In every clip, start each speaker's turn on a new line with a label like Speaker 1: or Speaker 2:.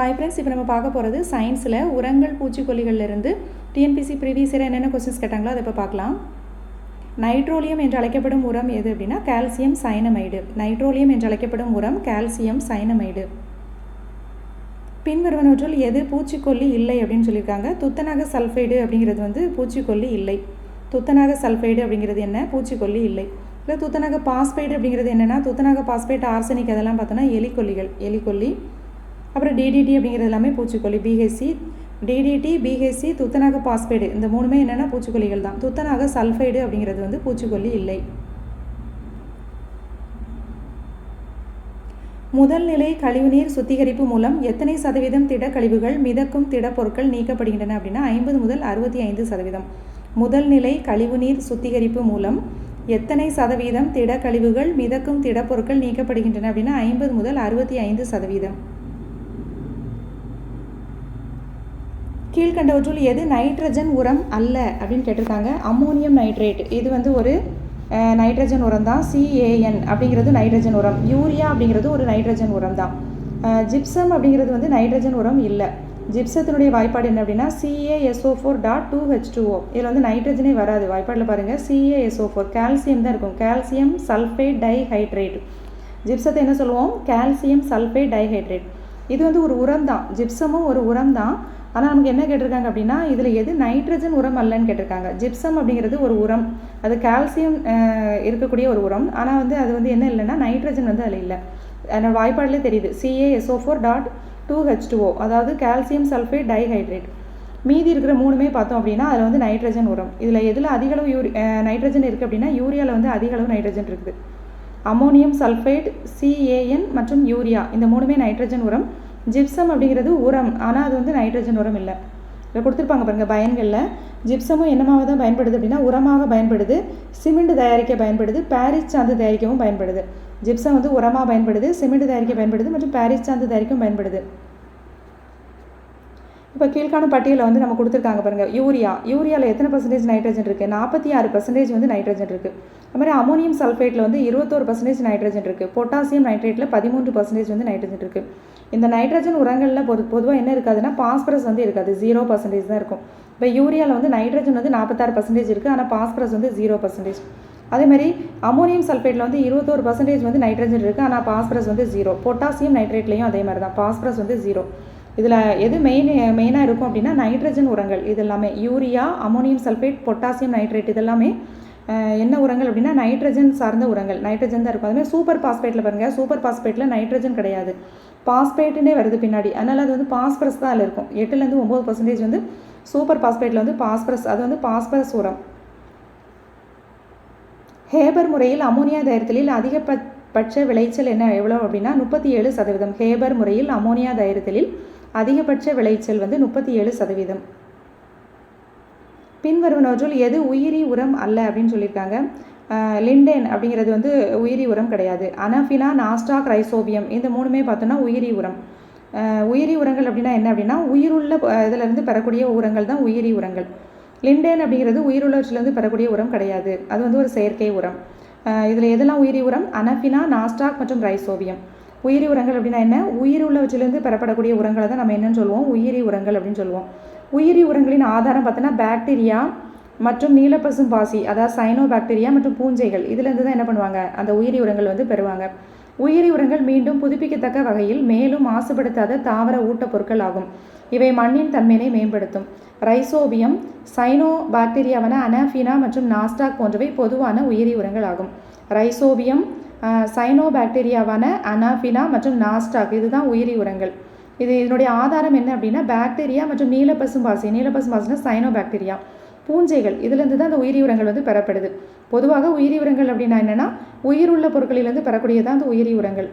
Speaker 1: Hi friends இப்போ நம்ம பார்க்க போகிறது சயின்ஸில் உரங்கள் பூச்சிக்கொல்லிகள்ல இருந்து டிஎன்பிசி ப்ரீவியஸ் இயர் என்னென்ன கொஸ்டின்ஸ் கேட்டாங்களோ அதை இப்போ பார்க்கலாம். நைட்ரோலியம் என்று அழைக்கப்படும் உரம் எது அப்படின்னா கால்சியம் சைனமைடு நைட்ரோலியம் என்று அழைக்கப்படும் உரம் கால்சியம் சைனமைடு பின்வருவனவற்றுள் எது பூச்சிக்கொல்லி இல்லை அப்படின்னு சொல்லியிருக்காங்க. துத்தநாக சல்ஃபைடு அப்படிங்கிறது வந்து பூச்சிக்கொல்லி இல்லை. துத்தநாக சல்ஃபைடு அப்படிங்கிறது என்ன? பூச்சிக்கொல்லி இல்லை. இல்லை துத்தநாக பாஸ்பைடு அப்படிங்கிறது என்னென்னா துத்தநாக பாஸ்பேட் ஆர்சனிக் அதெல்லாம் பார்த்தோன்னா எலிக்கொல்லிகள். எலிக்கொல்லி அப்புறம் டிடிடி அப்படிங்கிறது எல்லாமே பூச்சிக்கொல்லி பிஹெசி டிடிடி பிஹெசி துத்தநாக பாஸ்பேடு. இந்த மூணுமே என்னென்னா பூச்சிக்கொல்லிகள் தான். துத்தநாக சல்ஃபைடு அப்படிங்கிறது வந்து பூச்சிக்கொல்லி இல்லை. முதல் நிலை கழிவுநீர் சுத்திகரிப்பு மூலம் எத்தனை சதவீதம் திடக்கழிவுகள் மிதக்கும் திடப்பொருட்கள் நீக்கப்படுகின்றன அப்படின்னா ஐம்பது முதல் அறுபத்தி ஐந்து சதவீதம். முதல் நிலை கழிவுநீர் சுத்திகரிப்பு மூலம் எத்தனை சதவீதம் திடக்கழிவுகள் மிதக்கும் திடப்பொருட்கள் நீக்கப்படுகின்றன அப்படின்னா ஐம்பது முதல் அறுபத்தி ஐந்து சதவீதம். கீழ்கண்டவற்றுள் எது நைட்ரஜன் உரம் அல்ல அப்படின்னு கேட்டிருக்காங்க. அம்மோனியம் நைட்ரேட் இது வந்து ஒரு நைட்ரஜன் உரம் தான். சிஏஎன் அப்படிங்கிறது நைட்ரஜன் உரம். யூரியா அப்படிங்கிறது ஒரு நைட்ரஜன் உரம் தான். ஜிப்சம் அப்படிங்கிறது வந்து நைட்ரஜன் உரம் இல்லை. ஜிப்சத்தினுடைய வாய்ப்பாடு என்ன அப்படின்னா CASO four dot two H two O இதில் வந்து நைட்ரஜனே வராது. வாய்ப்பாடில் பாருங்கள் சிஏஎஸ்ஓ ஃபோர் கால்சியம் தான் இருக்கும். கால்சியம் சல்ஃபேட் டைஹைட்ரேட் ஜிப்சத்தை என்ன சொல்லுவோம்? கால்சியம் சல்ஃபேட் டைஹைட்ரேட் இது வந்து ஒரு உரம் தான். ஜிப்சமும் ஒரு உரம் தான். ஆனால் நமக்கு என்ன கேட்டிருக்காங்க அப்படின்னா இதில் எது நைட்ரஜன் உரம் அல்லன்னு கேட்டிருக்காங்க. ஜிப்சம் அப்படிங்கிறது ஒரு உரம். அது கால்சியம் இருக்கக்கூடிய ஒரு உரம். ஆனால் வந்து அது வந்து என்ன இல்லைன்னா நைட்ரஜன் வந்து அதில் இல்லை. அதனால் வாய்ப்பாடுலேயே தெரியுது. CASO four dot two H two O அதாவது கால்சியம் சல்ஃபேட் டைஹைட்ரேட் மீதி இருக்கிற மூணுமே பார்த்தோம் அப்படின்னா அதில் வந்து நைட்ரஜன் உரம். இதில் எதில் அதிக அளவு யூரி நைட்ரஜன் இருக்குது அப்படின்னா யூரியாவில் வந்து அதிக அளவு நைட்ரஜன் இருக்குது. அமோனியம் சல்ஃபேட் சிஏஎன் மற்றும் யூரியா. இந்த மூணுமே நைட்ரஜன் உரம். ஜிப்சம் அப்படிங்கிறது உரம். ஆனால் அது வந்து நைட்ரஜன் உரம் இல்லை. இதில் கொடுத்துருப்பாங்க பாருங்க பயன்களில். ஜிப்சமும் என்னமாக தான் பயன்படுது அப்படின்னா உரமாக பயன்படுது. சிமெண்ட் தயாரிக்க பயன்படுது. பாரிஸ் சாந்து தயாரிக்கவும் பயன்படுது. ஜிப்சம் வந்து உரமாக பயன்படுது சிமெண்ட் தயாரிக்க பயன்படுது மற்றும் பாரிஸ் சாந்து தயாரிக்கவும் பயன்படுது. இப்போ கீழ்கான பட்டியலில் வந்து நம்ம கொடுத்துருக்காங்க பாருங்கள் யூரியா. யூரியாவில் எத்தனை பர்சன்டேஜ் நைட்ரஜன் இருக்குது நாற்பத்தி ஆறு பர்சன்டேஜ் வந்து நைட்ரஜன் இருக்குது அது மாதிரி அமோனியம் சல்ஃபேட்டில் வந்து இருபத்தோரு பர்சன்டேஜ் நைட்ரஜன் இருக்குது பொட்டாசியம் நைட்ரேட்டில் பதிமூன்று பர்சன்டேஜ் வந்து நைட்ரஜன் இருக்குது இந்த நைட்ரஜன் உரங்களில் பொது பொதுவாக என்ன இருக்காதுன்னா பாஸ்பரஸ் வந்து இருக்காது. ஜீரோ பர்சன்டேஜ் தான் இருக்கும். இப்போ யூரியாவில் வந்து நைட்ரஜன் வந்து நாற்பத்தாறு பர்சன்டேஜ் இருக்குது ஆனால் பாஸ்பரஸ் வந்து ஜீரோ பர்சன்டேஜ் அதே மாதிரி அமோனியம் சல்ஃபேட்டில் வந்து இருபத்தோரு பர்சன்டேஜ் வந்து நைட்ரஜன் இருக்குது ஆனால் பாஸ்பரஸ் வந்து ஜீரோ பொட்டாசியம் நைட்ரேட்லேயும் அதே மாதிரி தான். பாஸ்பரஸ் வந்து ஜீரோ இதில் எது மெயின் மெயினாக இருக்கும் அப்படின்னா நைட்ரஜன் உரங்கள். இது எல்லாமே urea ammonium sulphate potassium nitrate இதெல்லாமே என்ன உரங்கள் அப்படின்னா நைட்ரஜன் சார்ந்த உரங்கள். நைட்ரஜன் தான் இருக்கும். அதுமாதிரி சூப்பர் பாஸ்பேட்டில் பாருங்கள் சூப்பர் பாஸ்பேட்டில் நைட்ரஜன் கிடையாது. பாஸ்பேட்டுனே வருது பின்னாடி. அதனால் அது வந்து பாஸ்பரஸ் தான் அதில் இருக்கும். எட்டுலேருந்து ஒம்பது பர்சன்டேஜ் வந்து சூப்பர் பாஸ்பேட்டில் வந்து பாஸ்பரஸ் அது வந்து பாஸ்பரஸ் உரம். ஹேபர் முறையில் அமோனியா தயாரித்தலில் அதிகபட்ச விளைச்சல் என்ன? எவ்வளோ அப்படின்னா முப்பத்தி ஏழு சதவீதம். ஹேபர் முறையில் அமோனியா தயாரித்தலில் அதிகபட்ச விளைச்சல் வந்து முப்பத்தி ஏழு சதவீதம். பின்வருவனவற்றுள் எது உயிரி உரம் அல்ல அப்படின்னு சொல்லியிருக்காங்க. ஆஹ் லிண்டேன் அப்படிங்கிறது வந்து உயிரி உரம் கிடையாது. அனஃபினா நாஸ்டாக் ரைசோபியம் இந்த மூணுமே பார்த்தோன்னா உயிரி உரம். உயிரி உரங்கள் அப்படின்னா என்ன அப்படின்னா உயிருள்ள இதிலிருந்து பெறக்கூடிய உரங்கள் தான் உயிரி உரங்கள். லிண்டேன் அப்படிங்கிறது உயிருள்ளவற்றிலிருந்து பெறக்கூடிய உரம் கிடையாது. அது வந்து ஒரு செயற்கை உரம். இதில் எதெல்லாம் உயிரி உரம்? அனஃபினா நாஸ்டாக் மற்றும் ரைசோபியம். உயிரி உரங்கள் அப்படின்னா என்ன? உயிர் உள்ளவற்றிலிருந்து பெறப்படக்கூடிய உரங்களை தான் நம்ம என்னன்னு சொல்லுவோம். உயிரி உரங்கள் அப்படின்னு சொல்லுவோம். உயிரி உரங்களின் ஆதாரம் பார்த்தோன்னா பாக்டீரியா மற்றும் நீலப்பசும் பாசி அதாவது சைனோ பாக்டீரியா மற்றும் பூஞ்சைகள். இதுலேருந்து தான் என்ன பண்ணுவாங்க? அந்த உயிரி உரங்கள் வந்து பெறுவாங்க. உயிரி உரங்கள் மீண்டும் புதுப்பிக்கத்தக்க வகையில் மேலும் மாசுபடுத்தாத தாவர ஊட்டப்பொருட்கள் ஆகும். இவை மண்ணின் தன்மையினை மேம்படுத்தும். ரைசோபியம் சைனோ பாக்டீரியாவான அனாஃபினா மற்றும் நாஸ்டாக் போன்றவை பொதுவான உயிரி உரங்கள் ஆகும். ரைசோபியம் சைனோபாக்டீரியாவான அனாஃபினா மற்றும் நாஸ்டாக் இதுதான் உயிரி உரங்கள். இது இதனுடைய ஆதாரம் என்ன அப்படின்னா பாக்டீரியா மற்றும் நீலப்பசும்பாசி. நீலப்பசும்பாசினா சைனோபாக்டீரியா பூஞ்சைகள் இதுலேருந்து தான் அந்த உயிரி உரங்கள் வந்து பெறப்படுது. பொதுவாக உயிரி உரங்கள் அப்படின்னா என்னென்னா உயிருள்ள பொருட்களிலிருந்து பெறக்கூடியதான் அந்த உயிரி உரங்கள்.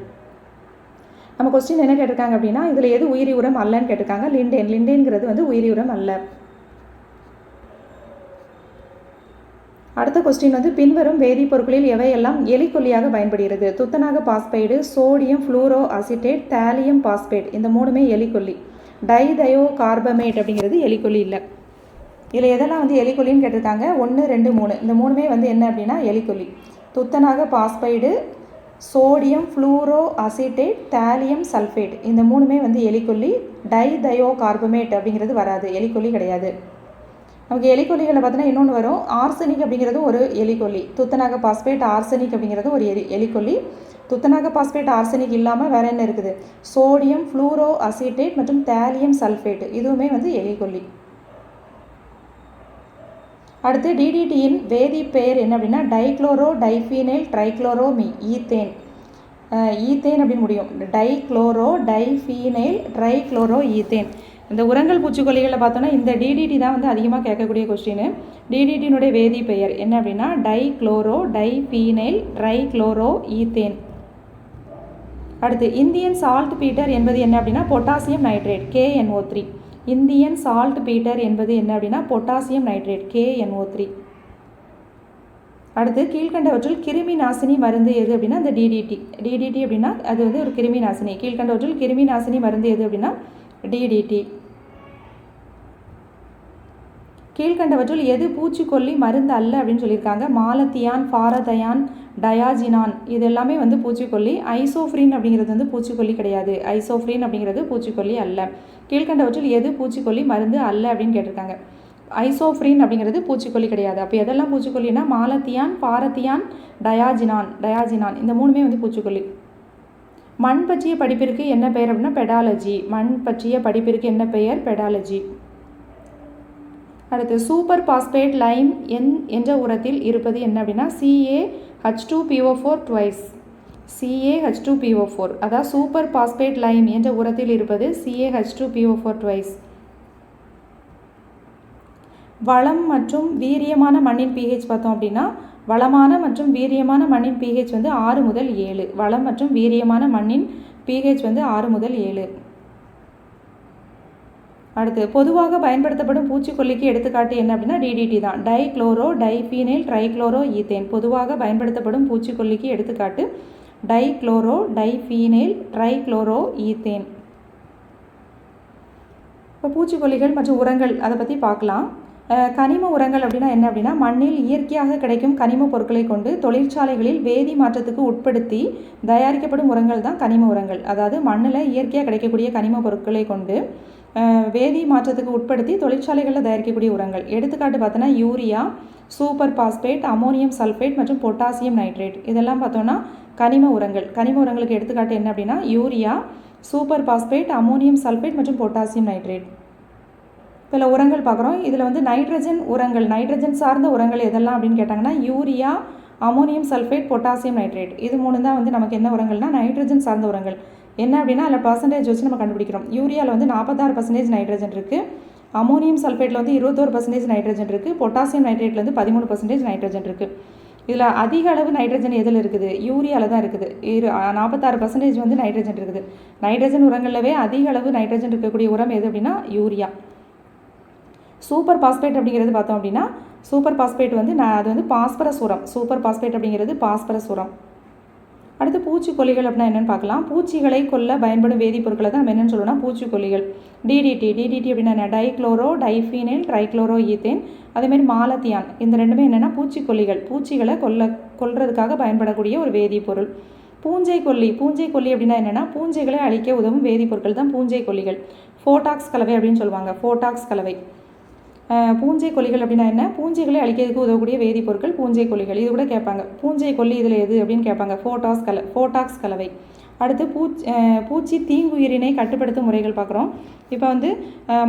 Speaker 1: நம்ம கொஸ்டின் என்ன கேட்டிருக்காங்க அப்படின்னா இதில் எது உயிரி உரம் அல்லன்னு கேட்டிருக்காங்க. லிண்டேன். லிண்டேன்கிறது வந்து உயிரி உரம் அல்ல. அடுத்த கொஸ்டின் வந்து பின்வரும் வேதிப்பொருட்களில் எவையெல்லாம் எலிக்கொல்லியாக பயன்படுகிறது? துத்தநாக phosphide sodium fluoroacetate thallium phosphate இந்த மூணுமே எலிக்கொல்லி. டைதயோ கார்பமேட் அப்படிங்கிறது எலிக்கொல்லி இல்லை. இதில் எதெல்லாம் வந்து எலிக்கொல்லின்னு கேட்டிருக்காங்க? ஒன்று ரெண்டு மூணு. இந்த மூணுமே வந்து என்ன அப்படின்னா எலிக்கொல்லி. துத்தநாக phosphide sodium fluoroacetate thallium sulphate இந்த மூணுமே வந்து எலிக்கொல்லி. டைதயோ கார்பமேட் அப்படிங்கிறது வராது. எலிக்கொல்லி கிடையாது. நமக்கு எலிக்கொல்லிகளை பார்த்தீங்கன்னா இன்னொன்று வரும். ஆர்சனிக் அப்படிங்கிறது ஒரு எலிக்கொல்லி. துத்தநாக பாஸ்பேட் ஆர்சனிக் அப்படிங்கிறது ஒரு எலி எலிக்கொல்லி. துத்தநாக பாஸ்பேட் ஆர்சனிக் இல்லாமல் வேறு என்ன இருக்குது? சோடியம் ஃப்ளூரோ அசிட்டேட் மற்றும் தேலியம் சல்ஃபேட் இதுவுமே வந்து எலிக்கொல்லி. அடுத்து டிடிடியின் வேதி பெயர் என்ன அப்படின்னா dichloro diphenyl trichloro ethane. Ethane அப்படின்னு முடியும். டைக்ளோரோ டைஃபீனைல் ட்ரைக்ளோரோ ஈத்தேன் இந்த உரங்கள் பூச்சிக்கொல்லிகளை பார்த்தோன்னா இந்த டிடிடி தான் வந்து அதிகமாக கேட்கக்கூடிய கொஸ்டின் டிடிடினுடைய வேதி பெயர் என்ன அப்படின்னா? Tie chloro tie phenyl try chloro ethane அடுத்து இந்தியன் சால்ட் பீட்டர் என்பது என்ன அப்படின்னா? Potassium nitrate KNO three Indian saltpetre என்பது என்ன அப்படின்னா? பொட்டாசியம் நைட்ரேட் கேஎன்ஓ த்ரீ அடுத்து கீழ்கண்டவற்றில் கிருமி நாசினி மருந்து எது அப்படின்னா? இந்த டிடிடி டிடிடி அப்படின்னா அது வந்து ஒரு கிருமி நாசினி கீழ்கண்டவற்றில் கிருமி நாசினி மருந்து எது அப்படின்னா? டிடிடி கீழ்கண்டவற்றுள் எது பூச்சிக்கொல்லி மருந்து அல்ல அப்படின்னு சொல்லியிருக்காங்க. மாலத்தியான் பாரதயான் டயாஜினான் இது எல்லாமே வந்து பூச்சிக்கொல்லி. ஐசோஃப்ரின் அப்படிங்கிறது வந்து பூச்சிக்கொல்லி கிடையாது. ஐசோஃப்ரின் அப்படிங்கிறது பூச்சிக்கொல்லி அல்ல. கீழ்கண்டவற்றில் எது பூச்சிக்கொல்லி மருந்து அல்ல அப்படின்னு கேட்டிருக்காங்க. ஐசோஃப்ரின் அப்படிங்கிறது பூச்சிக்கொல்லி கிடையாது. அப்போ எதெல்லாம் பூச்சிக்கொல்லினா மாலத்தியான் பாரத்தியான் டயாஜினான் டயாஜினான். இந்த மூணுமே வந்து பூச்சிக்கொல்லி. மண் பற்றிய படிப்பிற்கு என்ன பெயர் அப்படின்னா பெடாலஜி. மண் பற்றிய படிப்பிற்கு என்ன பெயர்? பெடாலஜி. அடுத்து சூப்பர் பாஸ்பேட் லைம் என் என்ற உரத்தில் இருப்பது என்ன அப்படின்னா CA H two PO four twice CA H two PO four அதாவது சூப்பர் பாஸ்பேட் லைம் என்ற உரத்தில் இருப்பது CA H two PO four twice வளம் மற்றும் வீரியமான மண்ணின் பிஹெச் பார்த்தோம் அப்படின்னா வளமான மற்றும் வீரியமான மண்ணின் பிஹெச் வந்து ஆறு முதல் ஏழு. வளம் மற்றும் வீரியமான மண்ணின் பிஹெச் வந்து ஆறு முதல் ஏழு. அடுத்து பொதுவாக பயன்படுத்தப்படும் பூச்சிக்கொல்லிக்கு எடுத்துக்காட்டு என்ன அப்படின்னா டிடிடி தான். Dichloro diphenyl trichloro ethane. பொதுவாக பயன்படுத்தப்படும் பூச்சிக்கொல்லிக்கு எடுத்துக்காட்டு டைக்ளோரோ டைஃபீனைல் ட்ரைக்ளோரோ ஈத்தேன். இப்போ பூச்சிக்கொல்லிகள் மற்றும் உரங்கள் அதை பற்றி பார்க்கலாம். கனிம உரங்கள் அப்படின்னா என்ன அப்படின்னா மண்ணில் இயற்கையாக கிடைக்கும் கனிம பொருட்களை கொண்டு தொழிற்சாலைகளில் வேதி மாற்றத்துக்கு உட்படுத்தி தயாரிக்கப்படும் உரங்கள் தான் கனிம உரங்கள். அதாவது மண்ணில் இயற்கையாக கிடைக்கக்கூடிய கனிம பொருட்களை கொண்டு வேதி மாற்றத்துக்கு உட்படுத்தி தொழிற்சாலைகளில் தயாரிக்கக்கூடிய உரங்கள். எடுத்துக்காட்டு பார்த்தோன்னா urea super phosphate ammonium sulphate மற்றும் பொட்டாசியம் நைட்ரேட். இதெல்லாம் பார்த்தோன்னா கனிம உரங்கள். கனிம உரங்களுக்கு எடுத்துக்காட்டு என்ன அப்படின்னா urea super phosphate ammonium sulphate மற்றும் பொட்டாசியம் நைட்ரேட். இதில் உரங்கள் பார்க்குறோம். இதில் வந்து நைட்ரஜன் உரங்கள் நைட்ரஜன் சார்ந்த உரங்கள் எதெல்லாம் அப்படின்னு கேட்டாங்கன்னா urea ammonium sulphate potassium nitrate. இது மூணு தான் வந்து நமக்கு என்ன உரங்கள்னா நைட்ரஜன் சார்ந்த உரங்கள். என்ன அப்படின்னா அதில் பர்சன்டேஜ் வச்சு நம்ம கண்டுபிடிக்கிறோம். யூரியாவில் வந்து நாற்பத்தாறு பர்சன்டேஜ் நைட்ரஜன் இருக்குது அமோனியம் சல்ஃபேட்டில் வந்து இருபத்தோரு பர்சன்டேஜ் நைட்ரஜன் இருக்குது பொட்டாசியம் நைட்ரேட்டில் வந்து பதிமூணு பர்சன்டேஜ் நைட்ரஜன் இருக்குது இதில் அதிக அளவு நைட்ரஜன் எதில் இருக்குது? யூரியாவில் தான் இருக்குது. இரு நாற்பத்தாறு பர்சன்டேஜ் வந்து நைட்ரஜன் இருக்குது. நைட்ரஜன் உரங்கள்லவே அதிக அளவு நைட்ரஜன் இருக்கக்கூடிய உரம் எது அப்படின்னா யூரியா சூப்பர் பாஸ்பேட் அப்படிங்கிறது பார்த்தோம் அப்படின்னா சூப்பர் பாஸ்பேட் வந்து நான் அது வந்து பாஸ்பரஸ் உரம். சூப்பர் பாஸ்பேட் அப்படிங்கிறது பாஸ்பரஸ் உரம். அடுத்து பூச்சிக்கொல்லிகள் அப்படின்னா என்னென்னு பார்க்கலாம். பூச்சிகளை கொல்ல பயன்படும் வேதிப்பொருட்களை தான் நம்ம என்னென்னு சொல்லணும்னா பூச்சிக்கொல்லிகள். டிடிடி டிடிடி அப்படின்னா என்ன? டைக்ளோரோ டைஃபீனைல் ட்ரைக்ளோரோ ஈத்தேன் அதேமாரி மாலத்தியான். இந்த ரெண்டுமே என்னென்னா பூச்சிக்கொல்லிகள். பூச்சிகளை கொல்ல கொல்றதுக்காக பயன்படக்கூடிய ஒரு வேதிப்பொருள். பூஞ்சை கொல்லி பூஞ்சை கொல்லி அப்படின்னா என்னென்னா பூஞ்சைகளை அழிக்க உதவும் வேதிப்பொருட்கள் தான் பூஞ்சை கொல்லிகள் ஃபோட்டாக்ஸ் கலவை அப்படின்னு சொல்லுவாங்க. ஃபோட்டாக்ஸ் கலவை. பூஞ்சை கொல்லிகள் அப்படின்னா என்ன? பூஞ்சைகளை அழிக்கிறதுக்கு உதவக்கூடிய வேதிப்பொருட்கள் பூஞ்சை கொல்லிகள். இது கூட கேட்பாங்க. பூஞ்சை கொல்லி இதில் எது அப்படின்னு கேட்பாங்க. ஃபோட்டாஸ் கல ஃபோட்டாக்ஸ் கலவை. அடுத்து பூச்சி பூச்சி தீங்குயிரினை கட்டுப்படுத்தும் முறைகள் பார்க்குறோம். இப்போ வந்து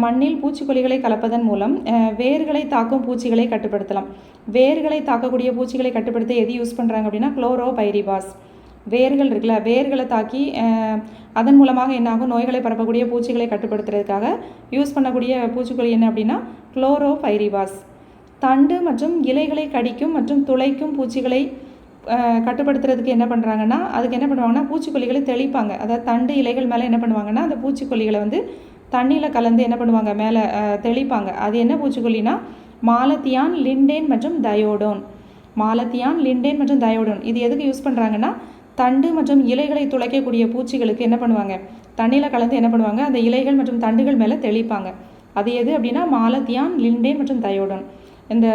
Speaker 1: மண்ணில் பூச்சிக்கொல்லிகளை கலப்பதன் மூலம் வேர்களை தாக்கும் பூச்சிகளை கட்டுப்படுத்தலாம். வேர்களை தாக்கக்கூடிய பூச்சிகளை கட்டுப்படுத்த எது யூஸ் பண்ணுறாங்க அப்படின்னா குளோரோ பைரிபாஸ் வேர்கள் இருக்குல்ல வேர்களை தாக்கி அதன் மூலமாக என்னாகும்? நோய்களை பரப்பக்கூடிய பூச்சிகளை கட்டுப்படுத்துறதுக்காக யூஸ் பண்ணக்கூடிய பூச்சிக்கொல்லி என்ன அப்படின்னா குளோரோஃபைரிவாஸ் தண்டு மற்றும் இலைகளை கடிக்கும் மற்றும் துளைக்கும் பூச்சிகளை கட்டுப்படுத்துறதுக்கு என்ன பண்ணுறாங்கன்னா அதுக்கு என்ன பண்ணுவாங்கன்னா பூச்சிக்கொல்லிகளை தெளிப்பாங்க. அதாவது தண்டு இலைகள் மேலே என்ன பண்ணுவாங்கன்னா அந்த பூச்சிக்கொல்லிகளை வந்து தண்ணியில் கலந்து என்ன பண்ணுவாங்க மேலே தெளிப்பாங்க. அது என்ன பூச்சிக்கொல்லினா மாலத்தியான் லிண்டேன் மற்றும் தயோடோன் மாலத்தியான் லிண்டேன் மற்றும் தயோடோன் இது எதுக்கு யூஸ் பண்ணுறாங்கன்னா தண்டு மற்றும் இலைகளை துளைக்கக்கூடிய பூச்சிகளுக்கு என்ன பண்ணுவாங்க? தண்ணியில் கலந்து என்ன பண்ணுவாங்க? அந்த இலைகள் மற்றும் தண்டுகள் மேலே தெளிப்பாங்க. அது எது அப்படின்னா மாலத்தியான் லிண்டேன் மற்றும் தயோடன். இந்த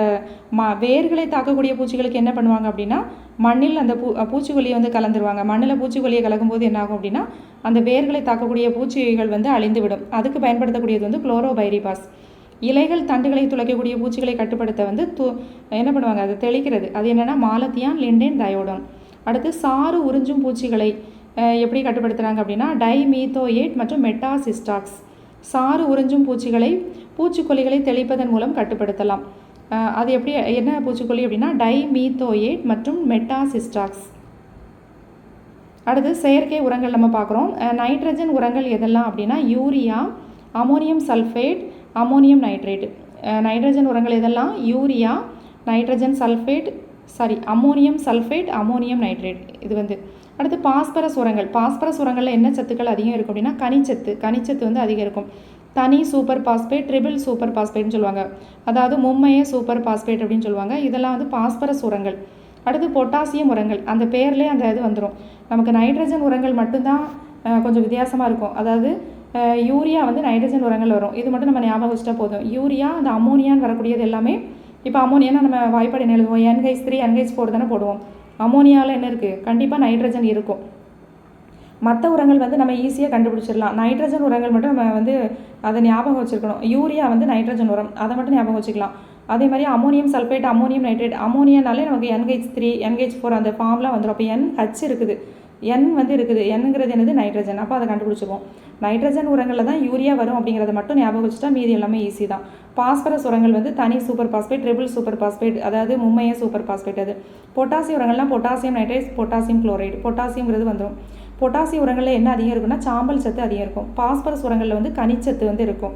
Speaker 1: மா வேர்களை தாக்கக்கூடிய பூச்சிகளுக்கு என்ன பண்ணுவாங்க அப்படின்னா மண்ணில் அந்த பூ பூச்சிக்கொல்லியை வந்து கலந்துருவாங்க. மண்ணில் பூச்சிக்கொல்லியை கலக்கும்போது என்னாகும் அப்படின்னா அந்த வேர்களை தாக்கக்கூடிய பூச்சிகள் வந்து அழிந்துவிடும். அதுக்கு பயன்படுத்தக்கூடியது வந்து குளோரோபைரிபாஸ். இலைகள் தண்டுகளை துளைக்கக்கூடிய பூச்சிகளை கட்டுப்படுத்த வந்து து என்ன பண்ணுவாங்க? அதை தெளிக்கிறது. அது என்னென்னா மாலத்தியான் லிண்டேன் தயோடன். அடுத்து சாறு உறிஞ்சும் பூச்சிகளை எப்படி கட்டுப்படுத்துகிறாங்க அப்படின்னா டைமீத்தோயேட் மற்றும் மெட்டாசிஸ்டாக்ஸ். சாறு உறிஞ்சும் பூச்சிகளை பூச்சிக்கொல்லிகளை தெளிப்பதன் மூலம் கட்டுப்படுத்தலாம். அது எப்படி என்ன பூச்சிக்கொல்லி அப்படின்னா டைமீத்தோயேட் மற்றும் மெட்டாசிஸ்டாக்ஸ். அடுத்து செயற்கை உரங்கள் நம்ம பார்க்குறோம். நைட்ரஜன் உரங்கள் எதெல்லாம் அப்படின்னா urea ammonium sulphate ammonium nitrate nitrogen உரங்கள் எதெல்லாம்? Urea nitrogen sulphate sorry ammonium sulphate ammonium nitrate இது வந்து அடுத்து பாஸ்பரஸ் உரங்கள் பாஸ்பரஸ் உரங்களில் என்ன சத்துக்கள் அதிகம் இருக்கும் அப்படின்னா கனிச்சத்து. கனிச்சத்து வந்து அதிகம் இருக்கும். தனி சூப்பர் பாஸ்பேட் ட்ரிபிள் சூப்பர் பாஸ்பேட்னு சொல்லுவாங்க. அதாவது மும்மைய சூப்பர் பாஸ்பேட் அப்படின்னு சொல்லுவாங்க. இதெல்லாம் வந்து பாஸ்பரஸ் உரங்கள் அடுத்து பொட்டாசியம் உரங்கள். அந்த பேர்லேயே அந்த இது வந்துடும் நமக்கு நைட்ரஜன் உரங்கள் மட்டும்தான் கொஞ்சம் வித்தியாசமாக இருக்கும். அதாவது யூரியா வந்து நைட்ரஜன் உரங்கள் வரும். இது மட்டும் நம்ம ஞாபகம் வச்சுட்டா போதும். யூரியா அந்த அமோனியான்னு வரக்கூடியது எல்லாமே இப்போ அமோனியா நம்ம வாய்ப்பாடு என்ன எழுதுவோம்? என்கைஸ் த்ரீ என்கைஸ் ஃபோர் தானே போடுவோம். அமோனியாவில் என்ன இருக்குது கண்டிப்பாக நைட்ரஜன் இருக்கும். மற்ற உரங்கள் வந்து நம்ம ஈஸியாக கண்டுபிடிச்சிடலாம். நைட்ரஜன் உரங்கள் மட்டும் நம்ம வந்து அதை ஞாபகம் வச்சுருக்கணும். யூரியா வந்து நைட்ரஜன் உரம். அதை மட்டும் ஞாபகம் வச்சுக்கலாம். அதே மாதிரி அமோனியம் சல்ஃபேட் அமோனியம் நைட்ரேட் அமோனியானாலே நமக்கு என்ஹெச் த்ரீ என்ஹெச் ஃபோர் அந்த ஃபார்ம்லாம் வந்துடும். அப்போ என் ஹச் இருக்குது. என் வந்து இருக்குது. என்னங்கிறது என்னது? நைட்ரஜன் அப்போ அதை கண்டுபிடிச்சிப்போம் நைட்ரஜன் உரங்களில் தான் யூரியா வரும் அப்படிங்கிறத மட்டும் ஞாபகம் வச்சுட்டா மீதி எல்லாமே ஈஸி தான். பாஸ்பரஸ் உரங்கள் வந்து தனி super phosphate triple super phosphate அதாவது மும்மைய சூப்பர் பாஸ்பேட் அது. பொட்டாசியம் உரங்கள்லாம் பொட்டாசியம் நைட்ரேட் பொட்டாசியம் குளோரைடு பொட்டாசியம்ங்கிறது வந்துடும் பொட்டாசியம் உரங்களில் என்ன அதிகம் இருக்குன்னா சாம்பல் சத்து அதிகம் இருக்கும். பாஸ்பரஸ் உரங்களில் வந்து கனிச்சத்து வந்து இருக்கும்.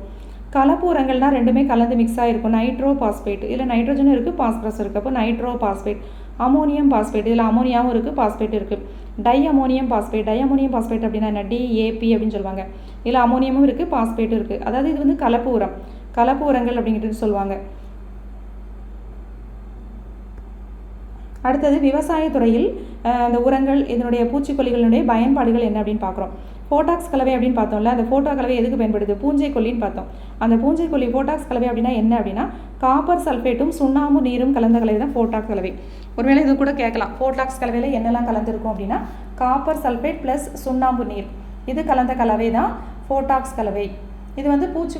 Speaker 1: கலப்பு உரங்கள்னால் ரெண்டுமே கலந்து மிக்ஸ் ஆகிருக்கும் நைட்ரோ பாஸ்பேட் இதில் நைட்ரஜனும் இருக்குது பாஸ்பரஸ் இருக்குது அப்போ நைட்ரோ பாஸ்பேட் அமோனியம் பாஸ்பேட் இதில் அமோனியாவும் இருக்குது பாஸ்பேட் இருக்குது diammonium phosphate diammonium phosphate அப்படின்னா என்ன? டிஏபி அப்படின்னு சொல்லுவாங்க. இதில் அமோனியமும் இருக்குது பாஸ்பேட்டும் இருக்குது அதாவது இது வந்து கலப்பு உரம். கலப்பு உரங்கள் அப்படிங்கிறது சொல்லுவாங்க. அடுத்தது விவசாயத்துறையில் இந்த அந்த உரங்கள் இதனுடைய பூச்சிக்கொல்லிகளுடைய பயன்பாடுகள் என்ன அப்படின்னு பார்க்குறோம். ஃபோட்டாக்ஸ் கலவை அப்படின்னு பார்த்தோம்ல அந்த ஃபோட்டோ கலவை எதுக்கு பயன்படுது? பூஞ்சை கொல்லின்னு பார்த்தோம். அந்த பூஞ்சை கொல்லி ஃபோட்டாக்ஸ் கலவை அப்படின்னா என்ன அப்படின்னா காப்பர் சல்ஃபேட்டும் சுண்ணாம்பு நீரும் கலந்த கலவை தான் ஃபோட்டாக்ஸ் கலவை. ஒருவேளை இது கூட கேட்கலாம். ஃபோட்டாக்ஸ் கலவையில் என்னெல்லாம் கலந்துருக்கும் அப்படின்னா காப்பர் சல்ஃபேட் ப்ளஸ் சுண்ணாம்பு நீர். இது கலந்த கலவை தான் ஃபோட்டாக்ஸ் கலவை. இது வந்து பூச்சி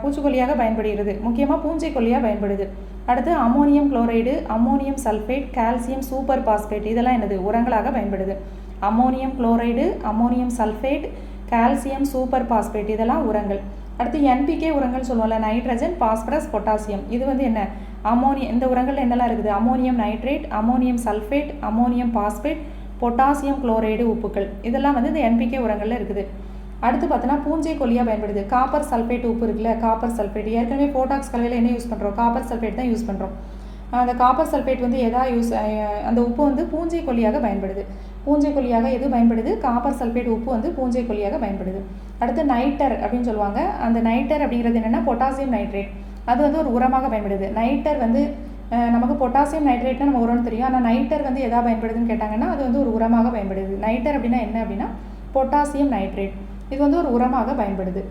Speaker 1: பூச்சிக்கொல்லியாக பயன்படுகிறது. முக்கியமாக பூஞ்சைக்கொல்லியாக பயன்படுது. அடுத்து ammonium chloride ammonium sulphate calcium super phosphate. இதெல்லாம் என்னது? உரங்களாக பயன்படுது. Ammonium chloride ammonium sulphate calcium super phosphate இதெல்லாம் உரங்கள். அடுத்து என்பிகே உரங்கள் சொல்லுவோம்ல நைட்ரஜன் பாஸ்பரஸ் பொட்டாசியம். இது வந்து என்ன? அமோனியம் இந்த உரங்கள் என்னெல்லாம் இருக்குது? Ammonium nitrate ammonium sulphate ammonium phosphate potassium chloride உப்புக்கள். இதெல்லாம் வந்து இந்த என்பிகே உரங்களில் இருக்குது. அடுத்து பார்த்தோன்னா பூஞ்சை கொல்லியாக பயன்படுது. காப்பர் சல்ஃபேட் உப்பு இருக்குல்ல காப்பர் சல்ஃபேட் ஏற்கனவே போட்டாக்ஸ் கலவையில் என்ன யூஸ் பண்ணுறோம் காப்பர் சல்ஃபேட் தான் யூஸ் பண்ணுறோம் அந்த காப்பர் சல்ஃபேட் வந்து எதா யூஸ் அந்த உப்பு வந்து பூஞ்சை கொல்லியாக பயன்படுது. பூஞ்சை கொல்லியாக எது பயன்படுது? காப்பர் சல்ஃபேட் உப்பு வந்து பூஞ்சை கொல்லியாக பயன்படுது. அடுத்து நைட்டர் அப்படின்னு சொல்லுவாங்க. அந்த நைட்டர் அப்படிங்கிறது என்னென்னா பொட்டாசியம் நைட்ரேட். அது வந்து ஒரு உரமாக பயன்படுது. நைட்டர் வந்து நமக்கு பொட்டாசியம் நைட்ரேட்னா நம்ம உரம்னு தெரியும். ஆனால் நைட்டர் வந்து எதா பயன்படுதுன்னு கேட்டாங்கன்னா அது வந்து ஒரு உரமாக பயன்படுது. நைட்டர் அப்படின்னா என்ன அப்படின்னா பொட்டாசியம் நைட்ரேட். இது வந்து ஒரு உரமாக பயன்படுது.